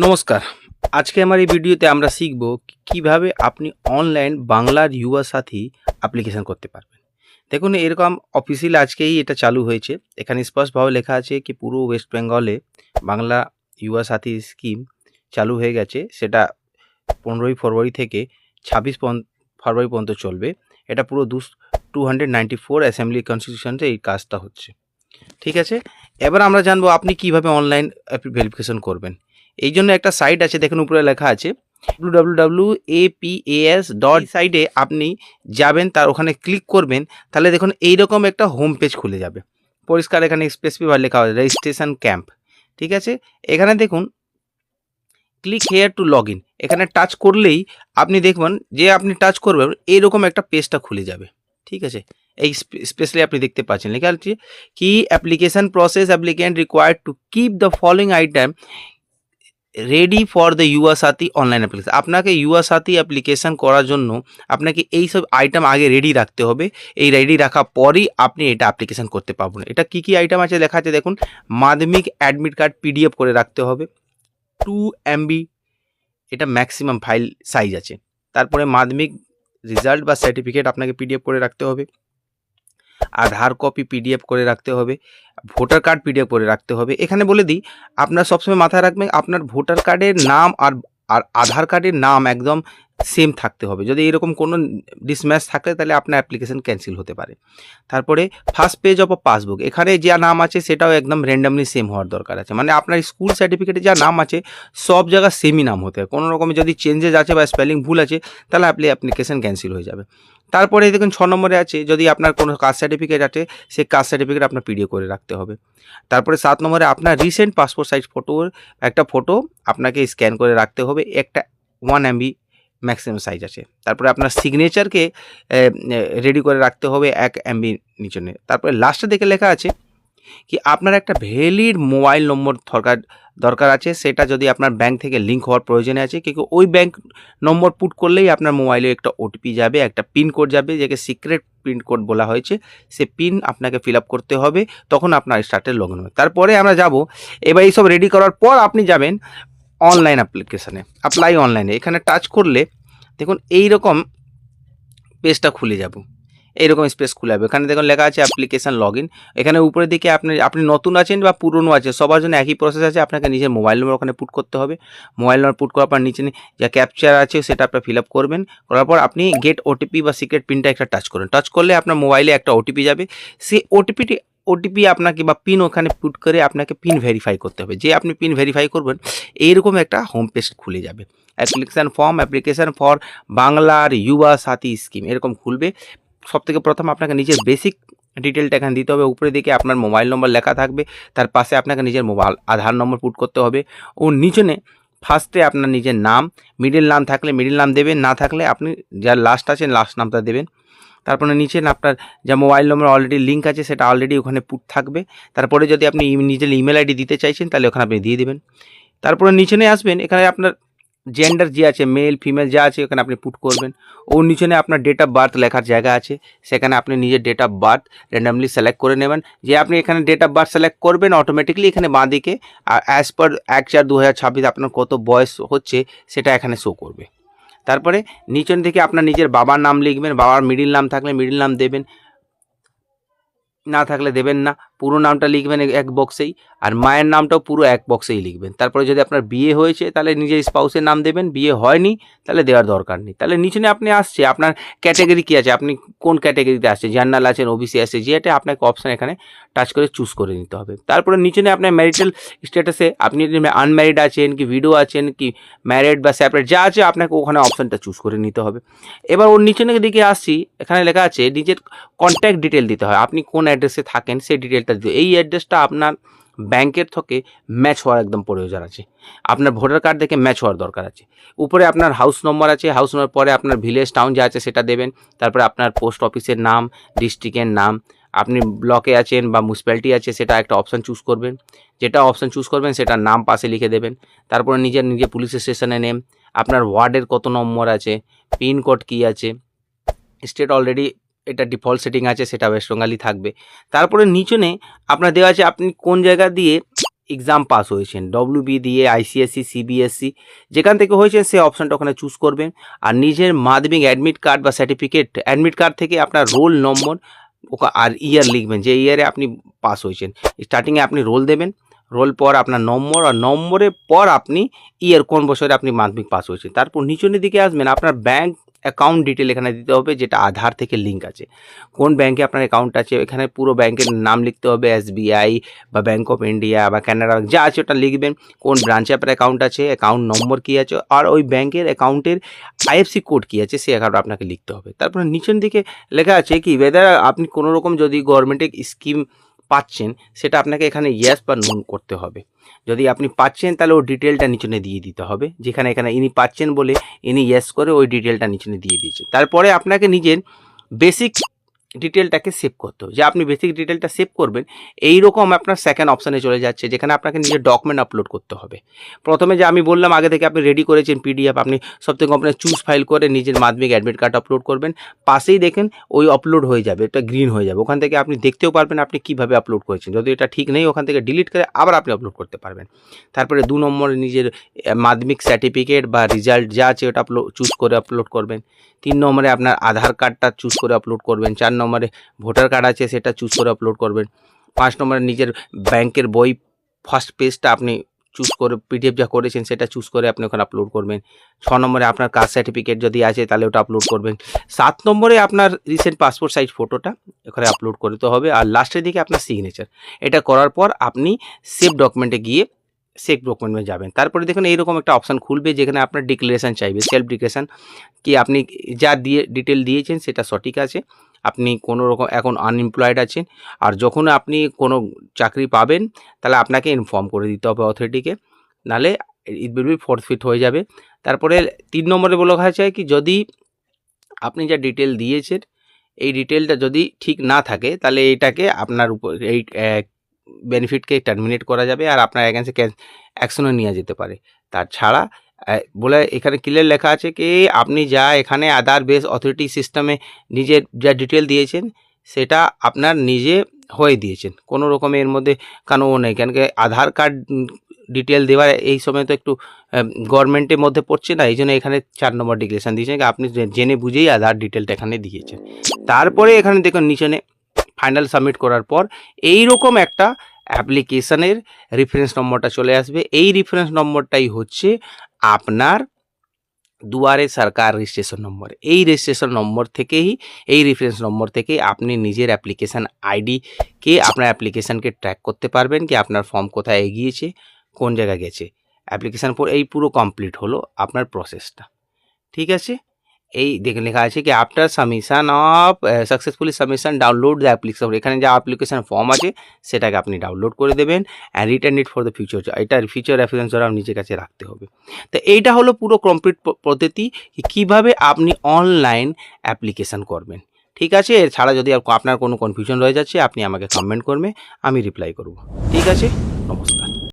নমস্কার। আজকে আমার এই ভিডিওতে আমরা শিখব কীভাবে আপনি অনলাইন বাংলার ইউয়া সাথী অ্যাপ্লিকেশন করতে পারবেন। দেখুন, এরকম অফিসিয়াল আজকেই এটা চালু হয়েছে। এখানে স্পষ্টভাবে লেখা আছে কি পুরো ওয়েস্ট বেঙ্গলে বাংলা ইউয়া সাথী স্কিম চালু হয়ে গেছে। সেটা পনেরোই ফেব্রুয়ারি থেকে ছাব্বিশ ফেব্রুয়ারি পর্যন্ত চলবে। এটা পুরো দু two hundred ninety four assembly কনস্টিটিউশনতে এই কাজটা হচ্ছে। ঠিক আছে? এবার আমরা জানব আপনি কীভাবে অনলাইন ভেরিফিকেশন করবেন। এই জন্য একটা সাইট আছে, দেখুন উপরে লেখা আছে ডাব্লু সাইটে আপনি যাবেন, তার ওখানে ক্লিক করবেন, তাহলে দেখুন এইরকম একটা হোম পেজ খুলে যাবে। পরিষ্কার এখানে স্পেসিফিক লেখা আছে রেজিস্ট্রেশন ক্যাম্প ঠিক আছে? এখানে দেখুন click here to log in এখানে টাচ করলেই আপনি দেখবেন যে আপনি টাচ করবেন, এইরকম একটা পেজটা খুলে যাবে, ঠিক আছে? এই স্পেশালি আপনি দেখতে পাচ্ছেন, লেখা আছে কি application process applicant required to keep the following item ready for the Yuva Sathi online application আপনাকে ইউয়া সাথী অ্যাপ্লিকেশন করার জন্য আপনাকে এই সব আইটেম আগে রেডি রাখতে হবে। এই রেডি রাখার পরই আপনি এটা অ্যাপ্লিকেশন করতে পারবেন এটা কী কী আইটেম আছে লেখা আছে দেখুন। মাধ্যমিক অ্যাডমিট কার্ড পিডিএফ করে রাখতে হবে। টু এমবি এটা ম্যাক্সিমাম ফাইল সাইজ আছে। তারপরে মাধ্যমিক রেজাল্ট বা সার্টিফিকেট আপনাকে পিডিএফ করে রাখতে হবে। আধার কপি পিডিএফ করে রাখতে হবে ভোটার কার্ড পিডিএফ করে রাখতে হবে। এখানে বলে দিই, আপনার সবসময় মাথায় রাখবেন, আপনার ভোটার কার্ডের নাম আর আর আধার কার্ডের নাম একদম সেম থাকতে হবে। যদি এরকম কোনো ডিসম্যাচ থাকে, তাহলে আপনার অ্যাপ্লিকেশন ক্যান্সেল হতে পারে। তারপরে ফার্স্ট পেজ অফ পাসবুক এখানে যা নাম আছে, সেটাও একদম র্যান্ডামলি সেম হওয়ার দরকার আছে। মানে আপনার স্কুল সার্টিফিকেটে যা নাম আছে, সব জায়গায় সেমই নাম হতে হয়। কোনো রকমের যদি চেঞ্জেস আছে বা স্পেলিং ভুল আছে, তাহলে আপনি অ্যাপ্লিকেশন ক্যান্সেল হয়ে যাবে। তারপরে দেখুন ছ নম্বরে আছে, যদি আপনার কোনো কাস্ট সার্টিফিকেট আছে, সেই কাস্ট সার্টিফিকেট আপনার পিডিও করে রাখতে হবে। তারপরে সাত নম্বরে আপনার রিসেন্ট পাসপোর্ট সাইজ ফটোর একটা ফটো আপনাকে স্ক্যান করে রাখতে হবে, একটা ওয়ান এমবি ম্যাক্সিমাম সাইজ আছে। তারপরে আপনার সিগনেচারকে রেডি করে রাখতে হবে এক এমবি নিচনে তারপরে লাস্টে দেখে লেখা আছে কি আপনার একটা ভ্যালিড মোবাইল নম্বর দরকার দরকার আছে, সেটা যদি আপনার ব্যাংক থেকে লিঙ্ক হওয়ার প্রয়োজনে আছে কিন্তু ওই ব্যাংক নম্বর পুট করলেই আপনার মোবাইলে একটা ওটিপি যাবে, একটা পিন কোড যাবে, যাকে সিক্রেট পিন কোড বলা হয়েছে, সে পিন আপনাকে ফিল করতে হবে, তখন আপনার স্টার্টে লগ ইন হবে। তারপরে আমরা যাব, এবার এইসব রেডি করার পর আপনি যাবেন অনলাইন অ্যাপ্লিকেশানে অ্যাপ্লাই অনলাইনে। এখানে টাচ করলে দেখুন এই রকম পেজটা খুলে যাব। এইরকম স্পেস খুলে যাবে। এখানে দেখুন লেখা আছে অ্যাপ্লিকেশান লগ ইন এখানে উপরের দিকে আপনি আপনি নতুন আছেন বা পুরনো আছে সবার জন্য একই প্রসেস আছে, আপনাকে নিজের মোবাইল নম্বর ওখানে পুট করতে হবে। মোবাইল নম্বর পুট করার পর নিচে যা ক্যাপচার আছে সেটা আপনার ফিল আপ করবেন। করার পর আপনি গেট ওটিপি বা সিক্রেট পিনটা একটা টাচ করুন। টাচ করলে আপনার মোবাইলে একটা ওটিপি যাবে। সেই ওটিপিটি ওটিপি আপনাকে বা পিন ওখানে পুট করে আপনাকে পিন ভেরিফাই করতে হবে। যে আপনি পিন ভেরিফাই করবেন, এইরকম একটা হোম পেজ খুলে যাবে। অ্যাপ্লিকেশান ফর্ম অ্যাপ্লিকেশান ফর বাংলার ইউবা সাথী স্কিম এরকম খুলবে। সব থেকে প্রথম আপনাকে নিজের বেসিক ডিটেলটা এখানে দিতে হবে। উপরে দিকে আপনার মোবাইল নম্বর লেখা থাকবে, তার পাশে আপনাকে নিজের মোবাইল আধার নম্বর পুট করতে হবে। ও নিচনে ফার্স্টে আপনার নিজের নাম মিডিল নাম থাকলে মিডিল নাম দেবেন, না থাকলে আপনি যার লাস্ট আছেন লাস্ট নামটা দেবেন। তারপরে নিচে আপনার যা মোবাইল নম্বর অলরেডি লিঙ্ক আছে, সেটা অলরেডি ওখানে পুট থাকবে। তারপরে যদি আপনি নিজের ইমেল আইডি দিতে চাইছেন, তাহলে ওখানে আপনি দিয়ে দেবেন। তারপরে নিচে আসবেন, এখানে আপনার জেন্ডার যে আছে মেল ফিমেল যা আছে ওখানে আপনি পুট করবেন। ওর নিচনে আপনার ডেট অফ বার্থ লেখার জায়গা আছে। সেখানে আপনি নিজের date of birth randomly select করে নেবেন। যে আপনি এখানে ডেট অফ বার্থ সিলেক্ট করবেন অটোমেটিকলি এখানে বাঁ দিকে আর অ্যাজ পার এক চার দু আপনার কত বয়স হচ্ছে, সেটা এখানে শো করবে। তারপরে নিচন থেকে আপনার নিজের বাবার নাম লিখবেন, বাবার মিডিল নাম থাকলে মিডিল নাম দেবেন। না থাকলে দেবেন না। পুরো নামটা লিখবেন এক বক্সেই আর মায়ের নামটাও পুরো এক বক্সেই লিখবেন। তারপরে যদি আপনার বিয়ে হয়েছে, তাহলে নিজের স্পাউসের নাম দেবেন, বিয়ে হয়নি, তাহলে দেওয়ার দরকার নেই। তাহলে নিচনে আপনি আসছে, আপনার ক্যাটাগরি কী আছে? আপনি কোন ক্যাটাগরিতে আসছে? জার্নাল আছেন ওবিসি আছে যেটা আপনাকে অপশান এখানে টাচ করে চুজ করে নিতে হবে। তারপরে নিচনে আপনার ম্যারিটাল স্ট্যাটাসে আপনি আনম্যারিড আছেন, কি ভিডিও আছেন, কি ম্যারিড বা সেপারেট যা আছে আপনাকে ওখানে অপশানটা চুজ করে নিতে হবে। এবার ওর নিচনের দিকে আসছি, এখানে লেখা আছে, নিজের কন্ট্যাক্ট ডিটেল দিতে হয়। আপনি কোন অ্যাড্রেসে থাকেন, সেই ডিটেলটা এই অ্যাড্রেসটা আপনার ব্যাংকের থেকে ম্যাচ হওয়ার একদম প্রয়োজন আছে। আপনার ভোটার কার্ড দেখে ম্যাচ হওয়ার দরকার আছে। উপরে আপনার হাউস নম্বর আছে হাউস নম্বর পরে আপনার ভিলেজ টাউন যা আছে সেটা দেবেন। তারপরে আপনার পোস্ট অফিসের নাম ডিস্ট্রিক্টের নাম, আপনি ব্লকে আছেন বা মিউনিসিপ্যালিটি আছে সেটা একটা অপশান চুজ করবেন। যেটা অপশান চুজ করবেন সেটার নাম পাশে লিখে দেবেন। তারপরে নিজের নিজের পুলিশ স্টেশনে নেম আপনার ওয়ার্ডের কত নম্বর আছে পিনকোড কী আছে। স্টেট অলরেডি এটা ডিফল্ট সেটিং আছে, সেটা ওয়েস্ট বেঙ্গালি থাকবে। তারপরে নিচনে আপনার দেওয়া আছে, আপনি কোন জায়গা দিয়ে এক্সাম পাস হয়েছেন? ডব্লিউবি দিয়ে আইসিএসসি সিবিএসসি যেখান থেকে হয়েছেন সে অপশানটা ওখানে চুজ করবেন। আর নিজের মাধ্যমিক অ্যাডমিট কার্ড বা সার্টিফিকেট অ্যাডমিট কার্ড থেকে আপনার রোল নম্বর আর ইয়ার লিখবেন, যে ইয়ারে আপনি পাস হয়েছেন। স্টার্টিংয়ে আপনি রোল দেবেন রোল পর আপনার নম্বর, আর নম্বরের পর আপনি ইয়ার কোন বছরে আপনি মাধ্যমিক পাস হয়েছেন। তারপর নিচনের দিকে আসবেন, আপনার ব্যাংক অ্যাকাউন্ট ডিটেল এখানে দিতে হবে, যেটা আধার থেকে লিঙ্ক আছে। কোন ব্যাংকে আপনার অ্যাকাউন্ট আছে, এখানে পুরো ব্যাংকের নাম লিখতে হবে এসবিআই বা ব্যাংক অফ ইন্ডিয়া বা ক্যানাডা যা আছে ওটা লিখবেন। কোন ব্রাঞ্চে আপনার অ্যাকাউন্ট আছে অ্যাকাউন্ট নম্বর কী আছে, আর ওই ব্যাংকের অ্যাকাউন্টের আইএফসি কোড কী আছে সে অ্যাকাউন্ট আপনাকে লিখতে হবে। তারপরে নিচের দিকে লেখা আছে কি ওয়েদার আপনি কোনো রকম যদি গভর্নমেন্টের স্কিম পাচ্ছেন, সেটা আপনাকে এখানে ইয়াস বা নুন করতে হবে। যদি আপনি পাচ্ছেন, তাহলে ওই ডিটেলটা নিচনে দিয়ে দিতে হবে। যেখানে এখানে ইনি পাচ্ছেন বলে ইনি ইয়াস করে ওই ডিটেলটা নিচনে দিয়ে দিয়েছেন। তারপরে আপনাকে নিজের বেসিক ডিটেলটাকে সেভ করতে হবে। যে আপনি বেসিক ডিটেলটা সেভ করবেন এই রকম আপনার সেকেন্ড অপশানে চলে যাচ্ছে, যেখানে আপনাকে নিজের ডকুমেন্ট আপলোড করতে হবে। প্রথমে যে আমি বললাম, আগে থেকে আপনি রেডি করেছেন পিডিএফ আপনি সব থেকে আপনার চুজ ফাইল করে নিজের মাধ্যমিক অ্যাডমিট কার্ড আপলোড করবেন। পাশেই দেখেন, ওই আপলোড হয়ে যাবে এটা গ্রিন হয়ে যাবে। ওখান থেকে আপনি দেখতেও পারবেন আপনি কীভাবে আপলোড করেছেন। যদি এটা ঠিক নেই, ওখান থেকে ডিলিট করে আবার আপনি আপলোড করতে পারবেন। তারপরে দু নম্বরে নিজের মাধ্যমিক সার্টিফিকেট বা রেজাল্ট যা আছে, ওটা আপলোড চুজ করে আপলোড করবেন। তিন নম্বরে আপনার আধার কার্ডটা চুজ করে আপলোড করবেন। চার নম্বরে ভোটার কার্ড আছে, সেটা চুজ করে আপলোড করবেন। পাঁচ নম্বরে নিজের ব্যাংকের বই ফার্স্ট পেজটা আপনি চুজ করে পিডিএফ যা করেছেন সেটা চুজ করে আপনি ওখানে আপলোড করবেন। ছ নম্বরে আপনার কাস্ট সার্টিফিকেট যদি আছে, তাহলে ওটা আপলোড করবেন। সাত নম্বরে আপনার রিসেন্ট পাসপোর্ট সাইজ ফটোটা এখানে আপলোড করতে হবে। আর লাস্টের দিকে আপনার সিগনেচার এটা করার পর আপনি সেভ ডকুমেন্টে গিয়ে সেভ ডকুমেন্টে যাবেন। তারপরে দেখুন এইরকম একটা অপশান খুলবে, যেখানে আপনার ডিক্লারেশন চাইবে সেলফ ডিক্লারেশন কি আপনি যা দিয়ে ডিটেল দিয়েছেন সেটা সঠিক আছে। আপনি কোনো রকম এখন আনএমপ্লয়েড আছেন আর যখন আপনি কোনো চাকরি পাবেন তাহলে আপনাকে ইনফর্ম করে দিতে হবে অথরিটিকে নাহলে ইট উইল বি ফিট হয়ে যাবে। তারপরে তিন নম্বরে বলা হয়েছে কি যদি আপনি যা ডিটেল দিয়েছেন এই ডিটেলটা যদি ঠিক না থাকে তাহলে এইটাকে আপনার উপর এই বেনিফিটকে টার্মিনেট করা যাবে আর আপনার এগেন্সে অ্যাকশনও নেওয়া যেতে পারে। তার ছাড়া আহ, বলে এখানে ক্লিয়ার লেখা আছে কি, আপনি যা এখানে আধার বেস অথরিটি সিস্টেমে নিজের যা ডিটেল দিয়েছেন, সেটা আপনার নিজে হয়ে দিয়েছেন। কোনো রকমের এর মধ্যে কারণ নেই। কেন আধার কার্ড ডিটেল দেওয়ার এই সময় তো একটু গভর্নমেন্টের মধ্যে পড়ছে না এই জন্য এখানে চার নম্বর ডিক্লেশন দিয়েছেন আপনি জেনে বুঝেই আধার ডিটেলটা এখানে দিয়েছেন। তারপরে এখানে দেখুন নিচনে ফাইনাল সাবমিট করার পর এই রকম একটা অ্যাপ্লিকেশানের রেফারেন্স নম্বরটা চলে আসবে। এই রেফারেন্স নম্বরটাই হচ্ছে আপনার দুয়ারে সরকার রেজিস্ট্রেশন নম্বর এই রেজিস্ট্রেশন নম্বর থেকেই, এই রেফারেন্স নম্বর থেকেই আপনি নিজের অ্যাপ্লিকেশান আইডিকে আপনার অ্যাপ্লিকেশানকে ট্র্যাক করতে পারবেন কি আপনার ফর্ম কোথায় এগিয়েছে, কোন জায়গায় গেছে। অ্যাপ্লিকেশান পর, এই পুরো কমপ্লিট হলো আপনার প্রসেসটা ঠিক আছে? এই দেখে লেখা আছে কি after submission of successfully submission download the application এখানে যে অ্যাপ্লিকেশন ফর্ম আছে, সেটাকে আপনি ডাউনলোড করে দেবেন and return it for the future এটার ফিউচার রেফারেন্স ধরে নিজের কাছে রাখতে হবে। তো এইটা হলো পুরো কমপ্লিট পদ্ধতি কীভাবে আপনি অনলাইন অ্যাপ্লিকেশন করবেন। ঠিক আছে? এছাড়া যদি আপনার কোনো কনফিউশন রয়ে যাচ্ছে, আপনি আমাকে কমেন্ট করবে আমি রিপ্লাই করব। ঠিক আছে? নমস্কার।